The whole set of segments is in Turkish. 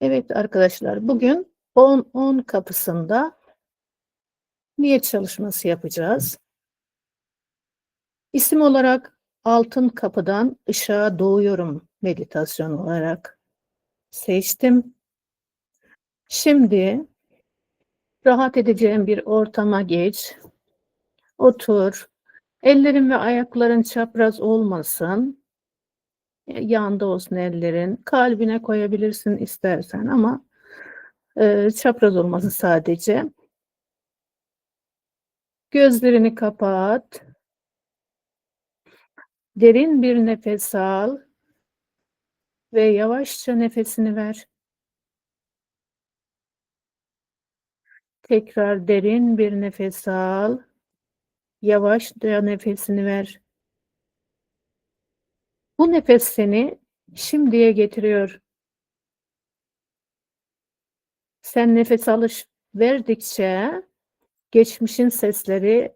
Evet arkadaşlar bugün 10-10 kapısında niyet çalışması yapacağız. İsim olarak altın kapıdan ışığa doğuyorum meditasyon olarak seçtim. Şimdi rahat edeceğin bir ortama geç. Otur. Ellerin ve ayakların çapraz olmasın. Yanda olsun ellerin. Kalbine koyabilirsin istersen ama e, çapraz olması sadece. Gözlerini kapat. Derin bir nefes al ve yavaşça nefesini ver. Tekrar derin bir nefes al. Yavaşça nefesini ver. Bu nefes seni şimdiye getiriyor. Sen nefes alış verdikçe geçmişin sesleri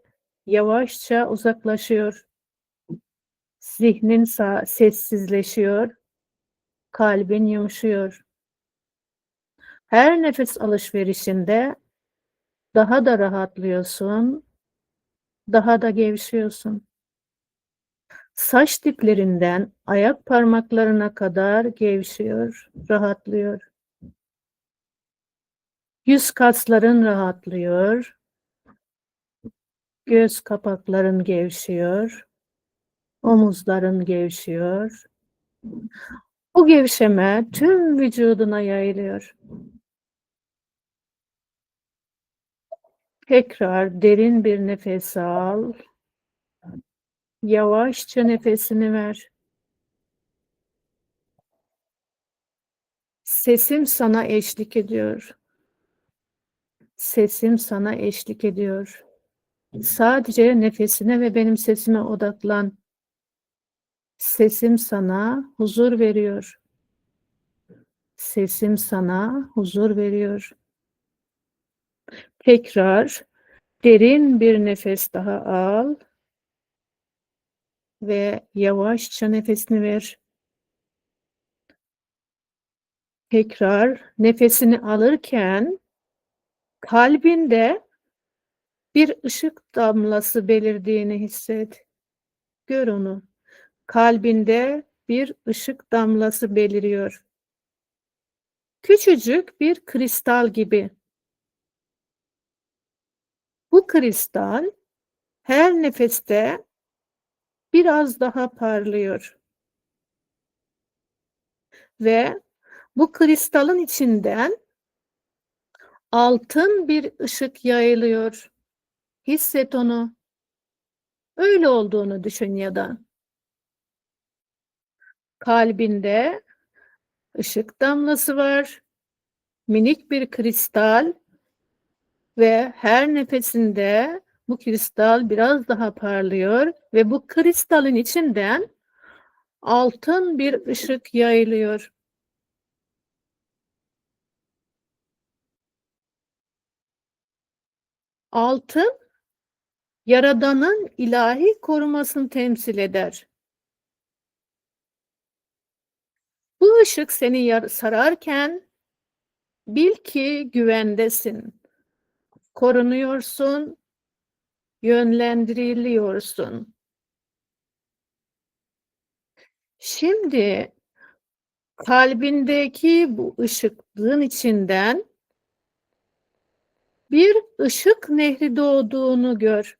yavaşça uzaklaşıyor. Zihnin sessizleşiyor. Kalbin yumuşuyor. Her nefes alışverişinde daha da rahatlıyorsun. Daha da gevşiyorsun. Saç diplerinden ayak parmaklarına kadar gevşiyor, rahatlıyor. Yüz kasların rahatlıyor. Göz kapakların gevşiyor. Omuzların gevşiyor. Bu gevşeme tüm vücuduna yayılıyor. Tekrar derin bir nefes al. Yavaşça nefesini ver. Sesim sana eşlik ediyor. Sesim sana eşlik ediyor. Sadece nefesine ve benim sesime odaklan. Sesim sana huzur veriyor. Sesim sana huzur veriyor. Tekrar derin bir nefes daha al ve yavaşça nefesini ver. Tekrar nefesini alırken kalbinde bir ışık damlası belirdiğini hisset. Gör onu. Kalbinde bir ışık damlası beliriyor. Küçücük bir kristal gibi. Bu kristal her nefeste biraz daha parlıyor. Ve bu kristalın içinden altın bir ışık yayılıyor. Hisset onu. Öyle olduğunu düşün ya da. Kalbinde ışık damlası var. Minik bir kristal ve her nefesinde bu kristal biraz daha parlıyor ve bu kristalin içinden altın bir ışık yayılıyor. Altın Yaradan'ın ilahi korumasını temsil eder. Bu ışık seni sararken bil ki güvendesin. Korunuyorsun, yönlendiriliyorsun. Şimdi kalbindeki bu ışıklığın içinden bir ışık nehri doğduğunu gör.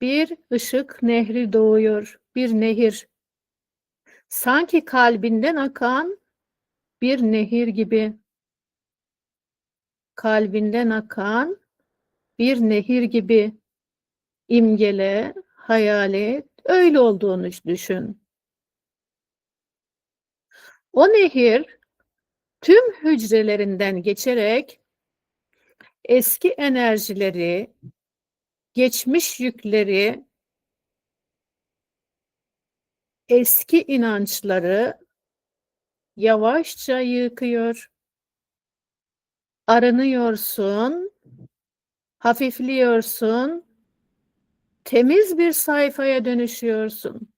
Bir ışık nehri doğuyor, bir nehir. Sanki kalbinden akan bir nehir gibi. Kalbinden akan bir nehir gibi imgele, hayal et, öyle olduğunu düşün. O nehir tüm hücrelerinden geçerek eski enerjileri, geçmiş yükleri, eski inançları yavaşça yıkıyor. Arınıyorsun, hafifliyorsun, temiz bir sayfaya dönüşüyorsun.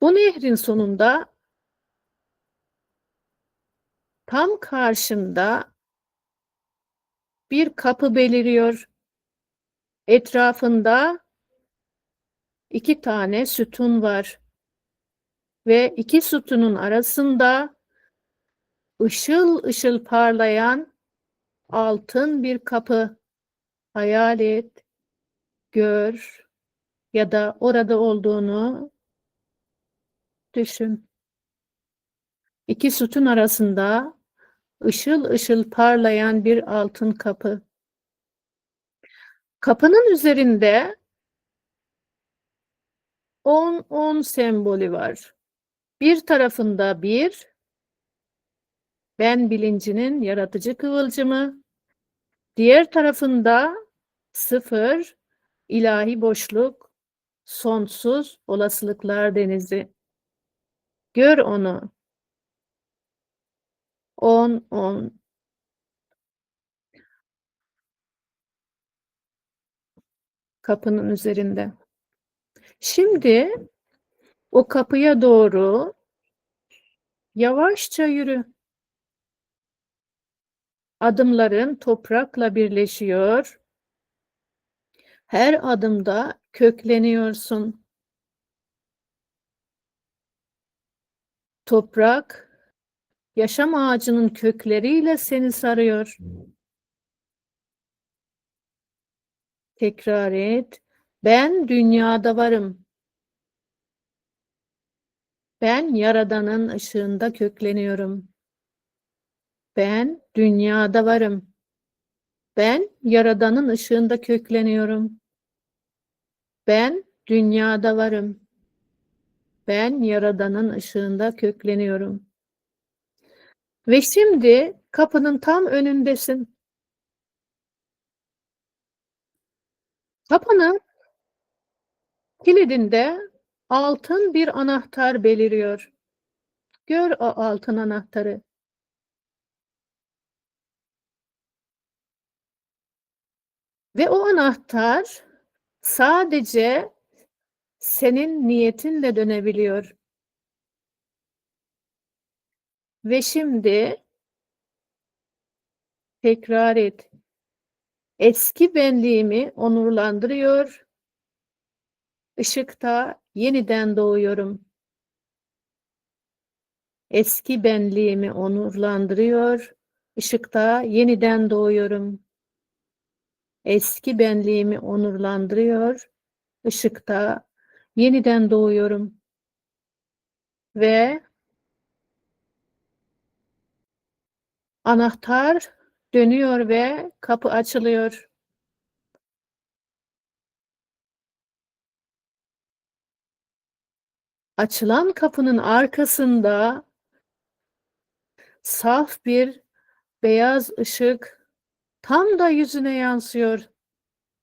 Bu nehrin sonunda tam karşında bir kapı beliriyor. Etrafında iki tane sütun var. Ve iki sütunun arasında ışıl ışıl parlayan altın bir kapı. Hayal et, gör ya da orada olduğunu düşün. İki sütun arasında ışıl ışıl parlayan bir altın kapı. Kapının üzerinde 10-10 sembolü var. Bir tarafında bir, ben bilincinin yaratıcı kıvılcımı, diğer tarafında sıfır, ilahi boşluk, sonsuz olasılıklar denizi. Gör onu. 10-10. Kapının üzerinde. Şimdi o kapıya doğru yavaşça yürü. Adımların toprakla birleşiyor. Her adımda kökleniyorsun. Toprak yaşam ağacının kökleriyle seni sarıyor. Tekrar et. Ben dünyada varım. Ben Yaradan'ın ışığında kökleniyorum. Ben dünyada varım. Ben Yaradan'ın ışığında kökleniyorum. Ben dünyada varım. Ben Yaradan'ın ışığında kökleniyorum. Ve şimdi kapının tam önündesin. Kapının kilidinde altın bir anahtar beliriyor. Gör o altın anahtarı. Ve o anahtar sadece senin niyetinle dönebiliyor. Ve şimdi tekrar et. Eski benliğimi onurlandırıyor. Işıkta yeniden doğuyorum. Eski benliğimi onurlandırıyor. Işıkta yeniden doğuyorum. Eski benliğimi onurlandırıyor. Işıkta yeniden doğuyorum. Ve anahtar dönüyor ve kapı açılıyor. Açılan kapının arkasında saf bir beyaz ışık tam da yüzüne yansıyor.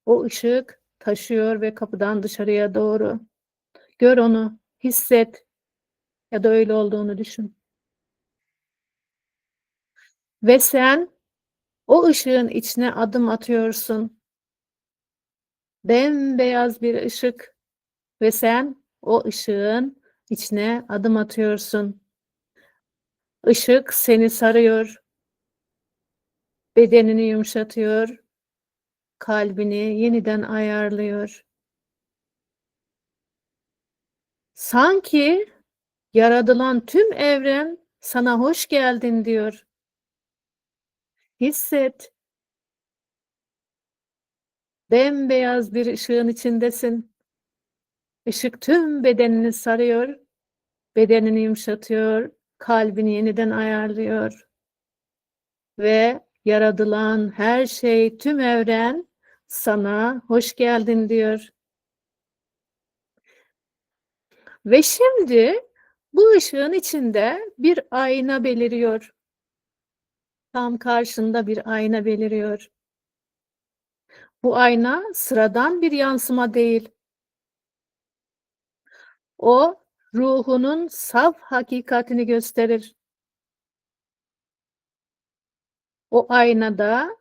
O ışık taşıyor ve kapıdan dışarıya doğru. Gör onu, hisset ya da öyle olduğunu düşün. Ve sen o ışığın içine adım atıyorsun. Bembeyaz bir ışık ve sen o ışığın içine adım atıyorsun. Işık seni sarıyor. Bedenini yumuşatıyor. Kalbini yeniden ayarlıyor. Sanki yaratılan tüm evren sana hoş geldin diyor. Hisset. Bembeyaz bir ışığın içindesin. Işık tüm bedenini sarıyor, bedenini yumuşatıyor, kalbini yeniden ayarlıyor. Ve yaratılan her şey, tüm evren sana hoş geldin diyor. Ve şimdi bu ışığın içinde bir ayna beliriyor. Tam karşında bir ayna beliriyor. Bu ayna sıradan bir yansıma değil. O ruhunun saf hakikatini gösterir. O aynada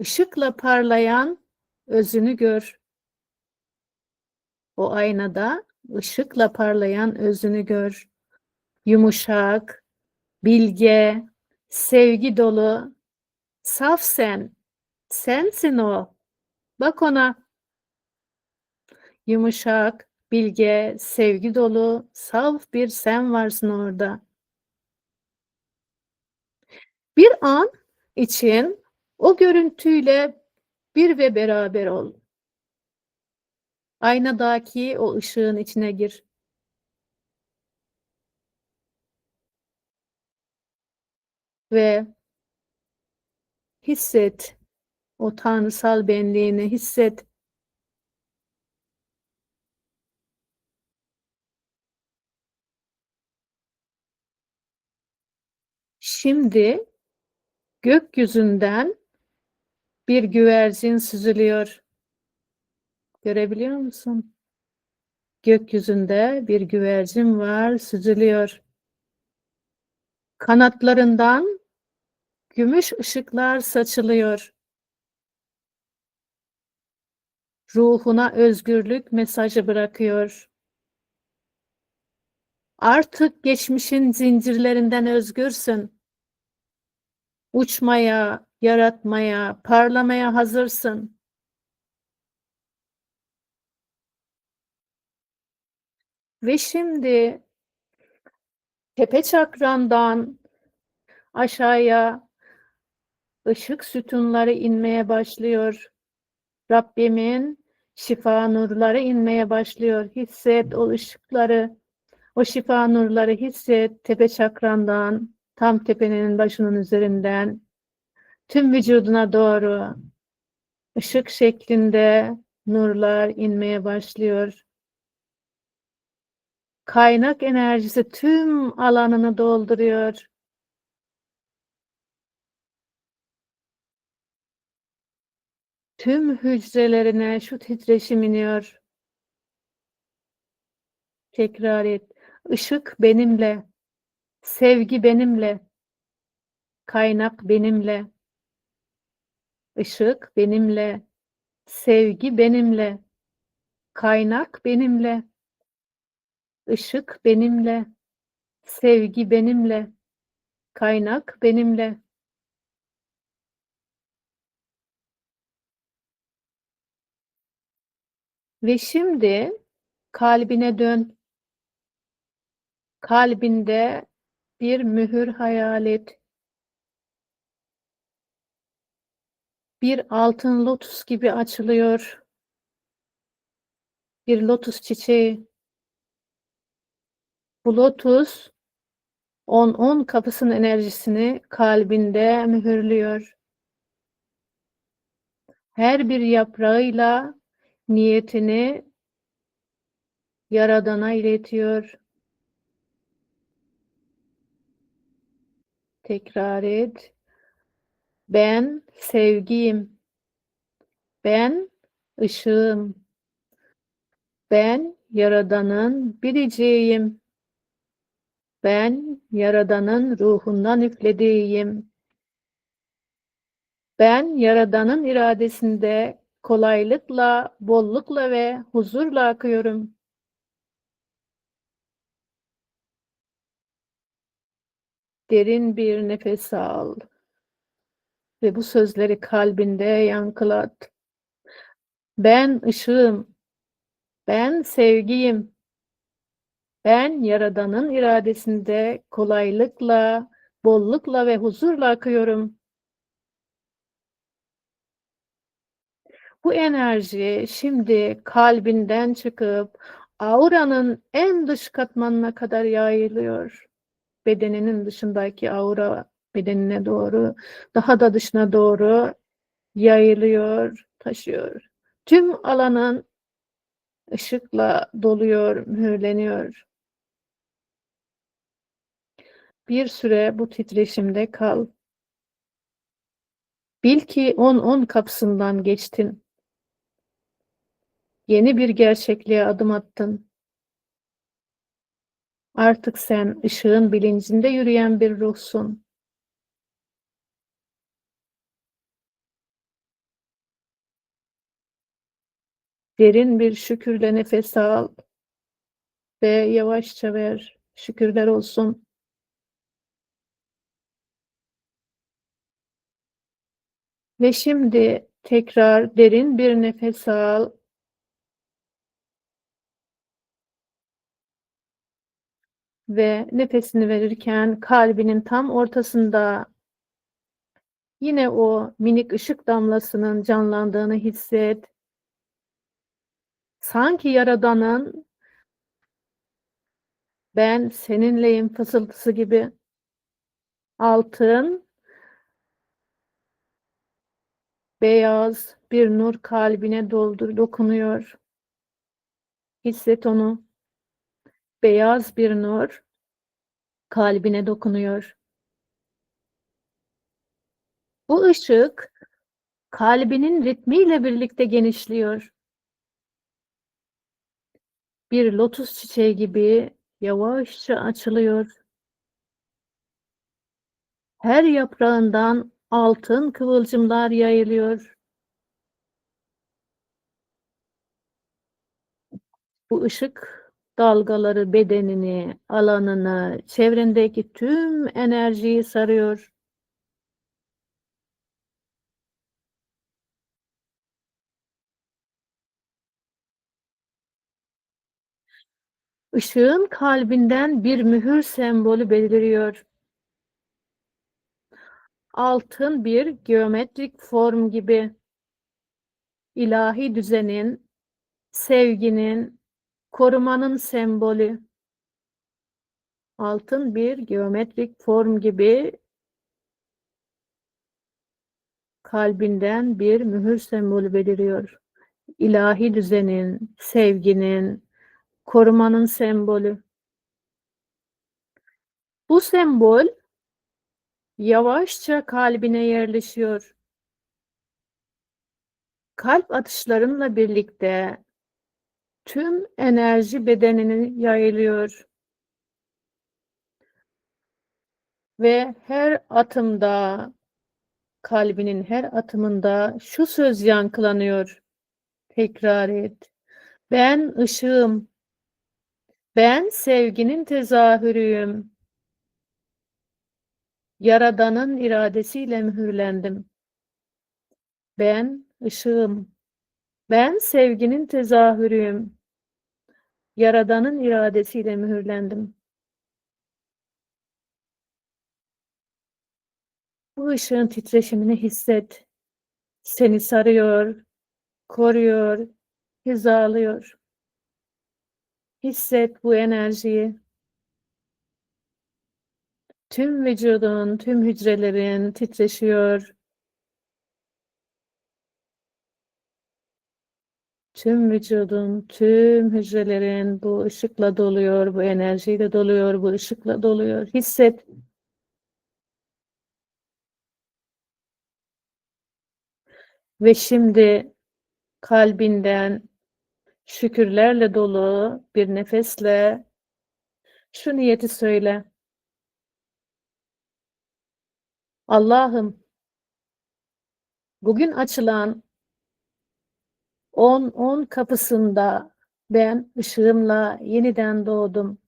ışıkla parlayan özünü gör. O aynada ışıkla parlayan özünü gör. Yumuşak, bilge, sevgi dolu, saf sen. Sensin o. Bak ona. Yumuşak, bilge, sevgi dolu, saf bir sen varsın orada. Bir an için o görüntüyle bir ve beraber ol. Aynadaki o ışığın içine gir. Ve hisset o tanrısal benliğini hisset. Şimdi gökyüzünden bir güvercin süzülüyor. Görebiliyor musun? Gökyüzünde bir güvercin var, süzülüyor. Kanatlarından gümüş ışıklar saçılıyor. Ruhuna özgürlük mesajı bırakıyor. Artık geçmişin zincirlerinden özgürsün. Uçmaya, yaratmaya, parlamaya hazırsın. Ve şimdi tepe çakrandan aşağıya ışık sütunları inmeye başlıyor. Rabbimin şifa nurları inmeye başlıyor. Hisset o ışıkları, o şifa nurları hisset tepe çakrandan, tam tepenin başının üzerinden tüm vücuduna doğru ışık şeklinde nurlar inmeye başlıyor. Kaynak enerjisi tüm alanını dolduruyor. Tüm hücrelerine şu titreşim iniyor. Tekrar et. Işık benimle. Sevgi benimle. Kaynak benimle. Işık benimle. Sevgi benimle. Kaynak benimle. Işık benimle. Sevgi benimle. Kaynak benimle. Ve şimdi kalbine dön. Kalbinde bir mühür hayal et. Bir altın lotus gibi açılıyor. Bir lotus çiçeği. Bu lotus 10-10 kapısının enerjisini kalbinde mühürlüyor. Her bir yaprağıyla niyetini Yaradan'a iletiyor. Tekrar et. Ben sevgiyim. Ben ışığım. Ben Yaradan'ın biriciyim. Ben Yaradan'ın ruhundan üflediğim. Ben Yaradan'ın iradesinde kolaylıkla, bollukla ve huzurla akıyorum. Derin bir nefes al ve bu sözleri kalbinde yankılat. Ben ışığım, ben sevgiyim, ben Yaradan'ın iradesinde kolaylıkla, bollukla ve huzurla akıyorum. Bu enerji şimdi kalbinden çıkıp auranın en dış katmanına kadar yayılıyor. Bedeninin dışındaki aura bedenine doğru, daha da dışına doğru yayılıyor, taşıyor. Tüm alanın ışıkla doluyor, mühürleniyor. Bir süre bu titreşimde kal. Bil ki 10-10 kapısından geçtin. Yeni bir gerçekliğe adım attın. Artık sen ışığın bilincinde yürüyen bir ruhsun. Derin bir şükürle nefes al ve yavaşça ver. Şükürler olsun. Ve şimdi tekrar derin bir nefes al. Ve nefesini verirken kalbinin tam ortasında yine o minik ışık damlasının canlandığını hisset. Sanki Yaradan'ın ben seninleyim fısıltısı gibi altın beyaz bir nur kalbine doldur dokunuyor. Hisset onu. Beyaz bir nur kalbine dokunuyor. Bu ışık kalbinin ritmiyle birlikte genişliyor. Bir lotus çiçeği gibi yavaşça açılıyor. Her yaprağından altın kıvılcımlar yayılıyor. Bu ışık dalgaları bedenini, alanını, çevrendeki tüm enerjiyi sarıyor. Işığın kalbinden bir mühür sembolü beliriyor. Altın bir geometrik form gibi ilahi düzenin, sevginin, korumanın sembolü. Altın bir geometrik form gibi kalbinden bir mühür sembolü beliriyor. İlahi düzenin, sevginin, korumanın sembolü. Bu sembol yavaşça kalbine yerleşiyor. Kalp atışlarınla birlikte tüm enerji bedenini yayılıyor. Ve her atımda, kalbinin her atımında şu söz yankılanıyor. Tekrar et. Ben ışığım. Ben sevginin tezahürüyüm. Yaradan'ın iradesiyle mühürlendim. Ben ışığım. Ben sevginin tezahürüyüm. Yaradan'ın iradesiyle mühürlendim. Bu ışığın titreşimini hisset. Seni sarıyor, koruyor, hizalıyor. Hisset bu enerjiyi. Tüm vücudun, tüm hücrelerin titreşiyor. Tüm vücudun, tüm hücrelerin bu ışıkla doluyor, bu enerjiyle doluyor, bu ışıkla doluyor. Hisset. Ve şimdi kalbinden şükürlerle dolu bir nefesle şu niyeti söyle. Allah'ım bugün açılan 10-10 kapısında ben ışığımla yeniden doğdum.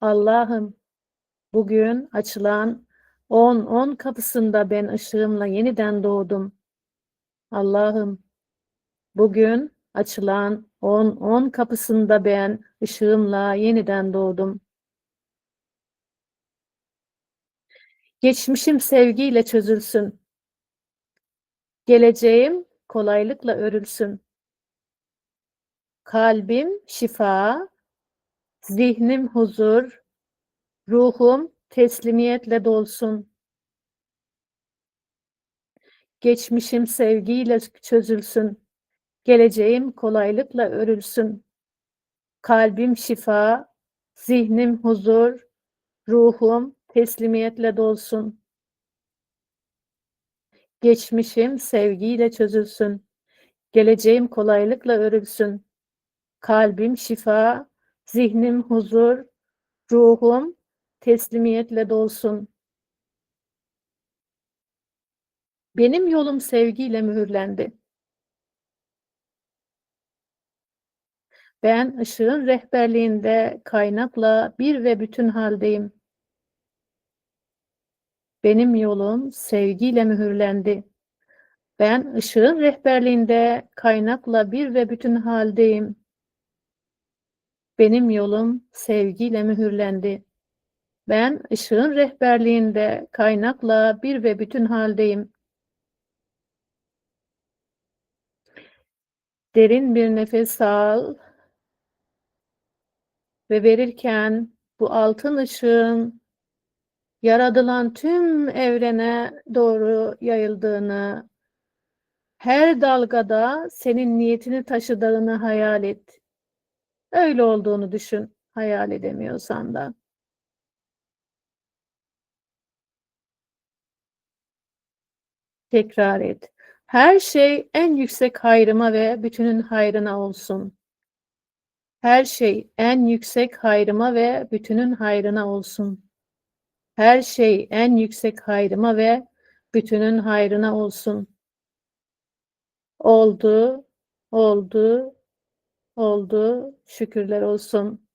Allah'ım bugün açılan 10-10 kapısında ben ışığımla yeniden doğdum. Allah'ım bugün açılan 10-10 kapısında ben ışığımla yeniden doğdum. Geçmişim sevgiyle çözülsün. Geleceğim kolaylıkla örülsün. Kalbim şifa, zihnim huzur, ruhum teslimiyetle dolsun. Geçmişim sevgiyle çözülsün. Geleceğim kolaylıkla örülsün. Kalbim şifa, zihnim huzur, ruhum teslimiyetle dolsun. Geçmişim sevgiyle çözülsün. Geleceğim kolaylıkla örülsün. Kalbim şifa, zihnim huzur, ruhum teslimiyetle dolsun. Benim yolum sevgiyle mühürlendi. Ben ışığın rehberliğinde kaynakla bir ve bütün haldeyim. Benim yolum sevgiyle mühürlendi. Ben ışığın rehberliğinde kaynakla bir ve bütün haldeyim. Benim yolum sevgiyle mühürlendi. Ben ışığın rehberliğinde kaynakla bir ve bütün haldeyim. Derin bir nefes al ve verirken bu altın ışığın yaratılan tüm evrene doğru yayıldığını, her dalgada senin niyetini taşıdığını hayal et. Öyle olduğunu düşün, hayal edemiyorsan da. Tekrar et. Her şey en yüksek hayrıma ve bütünün hayrına olsun. Her şey en yüksek hayrıma ve bütünün hayrına olsun. Her şey en yüksek hayrıma ve bütünün hayrına olsun. Oldu, oldu, oldu. Şükürler olsun.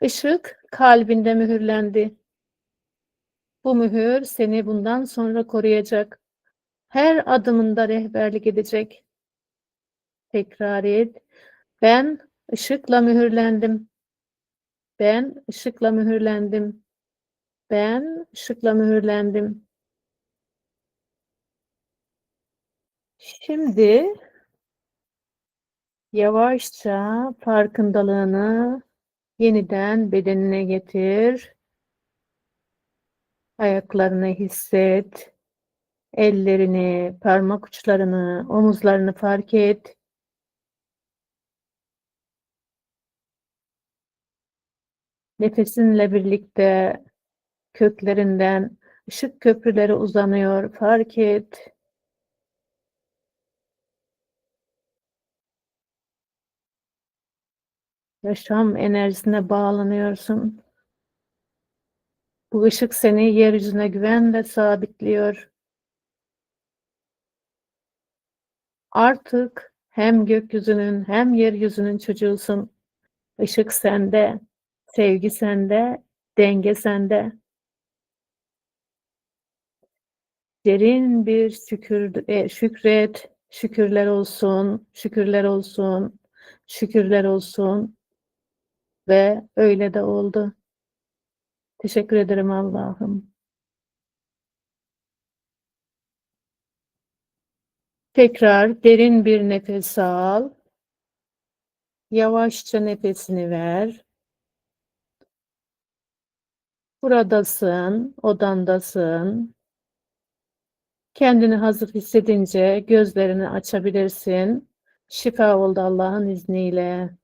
Işık kalbinde mühürlendi. Bu mühür seni bundan sonra koruyacak. Her adımında rehberlik edecek. Tekrar et. Ben ışıkla mühürlendim. Ben ışıkla mühürlendim. Ben ışıkla mühürlendim. Şimdi yavaşça farkındalığını yeniden bedenine getir. Ayaklarını hisset. Ellerini, parmak uçlarını, omuzlarını fark et. Nefesinle birlikte köklerinden ışık köprüleri uzanıyor. Fark et. Yaşam enerjisine bağlanıyorsun. Bu ışık seni yeryüzüne güvenle sabitliyor. Artık hem gökyüzünün hem yeryüzünün çocuğusun. Işık sende, sevgi sende, denge sende. Derin bir şükür, e, şükret, şükürler olsun, şükürler olsun, şükürler olsun ve öyle de oldu. Teşekkür ederim Allah'ım. Tekrar derin bir nefes al. Yavaşça nefesini ver. Buradasın, odandasın. Kendini hazır hissedince gözlerini açabilirsin. Şifa oldu Allah'ın izniyle.